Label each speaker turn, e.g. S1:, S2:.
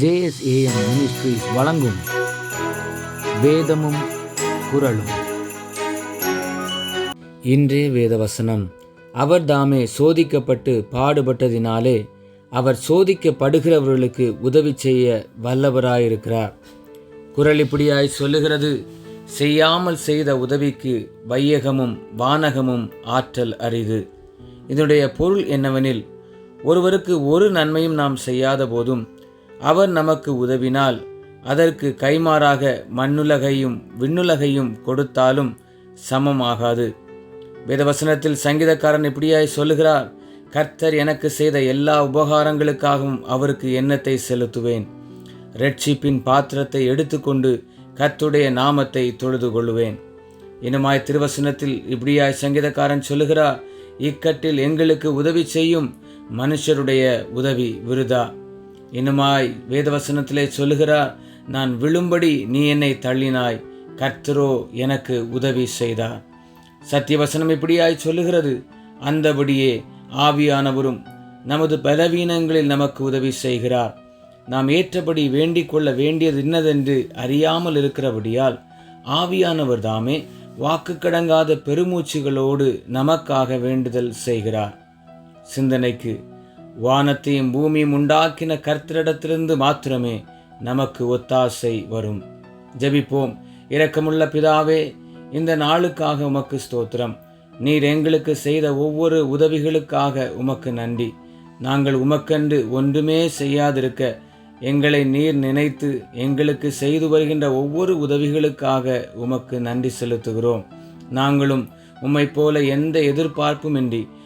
S1: JSAM ministries வழங்கும் வேதமும் குரலும் இன்றைய வேதவசனம் அவர் தாமே சோதிக்கப்பட்டு பாடுபட்டதினாலே அவர் சோதிக்கப்படுகிறவர்களுக்கு உதவி செய்ய வல்லவராயிருக்கிறார் குரல் இப்படியாய் சொல்லுகிறது செய்யாமல் செய்த உதவிக்கு வையகமும் வானகமும் ஆற்றல் அரிது இதனுடைய பொருள் என்னவெனில் ஒருவருக்கு ஒரு நன்மையும் நாம் செய்யாத போதும் அவர் நமக்கு உதவினால் அதற்கு கைமாறாக மண்ணுலகையும் விண்ணுலகையும் கொடுத்தாலும் சமமாகாது வேதவசனத்தில் சங்கீதக்காரன் இப்படியாய் சொல்லுகிறார் கர்த்தர் எனக்கு செய்த எல்லா உபகாரங்களுக்காகவும் அவருக்கு எண்ணத்தை செலுத்துவேன் ரட்சிப்பின் பாத்திரத்தை எடுத்துக்கொண்டு கர்த்துடைய நாமத்தை தொழுது கொள்வேன் இனமாய் திருவசனத்தில் இப்படியாய் சங்கீதக்காரன் சொல்லுகிறார் இக்கட்டில் எங்களுக்கு உதவி செய்யும் மனுஷருடைய உதவி விருதா இன்னுமாய் வேதவசனத்திலே சொல்லுகிறார் நான் விழும்படி நீ என்னை தள்ளினாய் கர்த்தரோ எனக்கு உதவி செய்தார் சத்தியவசனம் இப்படியாய் சொல்லுகிறது அந்தபடியே ஆவியானவரும் நமது பலவீனங்களில் நமக்கு உதவி செய்கிறார் நாம் ஏற்றபடி வேண்டிக் கொள்ள வேண்டியது இன்னதென்று அறியாமல் இருக்கிறபடியால் ஆவியானவர் தாமே வாக்கு கடங்காத பெருமூச்சுகளோடு நமக்காக வேண்டுதல் செய்கிறார் சிந்தனைக்கு வானத்தையும் பூமியும் உண்டாக்கின கர்த்தரிடத்திலிருந்து மாத்திரமே நமக்கு ஒத்தாசை வரும் ஜபிப்போம் இரக்கமுள்ள பிதாவே இந்த நாளுக்காக உமக்கு ஸ்தோத்திரம் நீர் எங்களுக்கு செய்த ஒவ்வொரு உதவிகளுக்காக உமக்கு நன்றி நாங்கள் உமக்கன்று ஒன்றுமே செய்யாதிருக்க எங்களை நீர் நினைத்து எங்களுக்கு செய்து வருகின்ற ஒவ்வொரு உதவிகளுக்காக உமக்கு நன்றி செலுத்துகிறோம் நாங்களும் உம்மை போல எந்த எதிர்பார்ப்புமின்றி